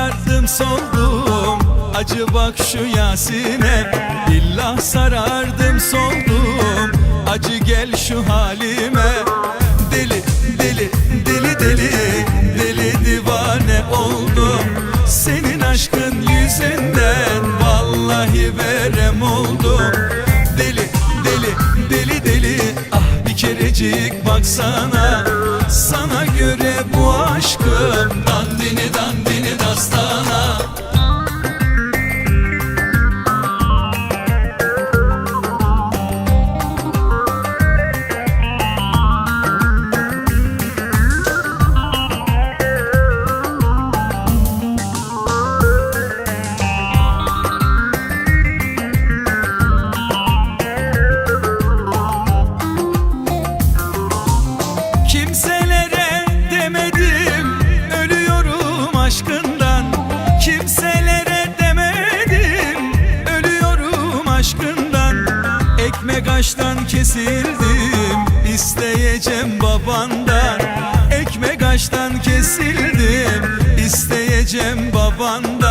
mest oldum Acı bak şu Yasin'e. İllah sarardım soldum Acı gel şu halime. Deli deli deli deli Deli divane oldum. Senin aşkın yüzünden Vallahi verem oldum. Deli deli deli deli Ah bir kerecik baksana. Sana göre bu aşkım Dandini dandini aştan kesildim isteyeceğim babandan. Ekmek aştan kesildim isteyeceğim babandan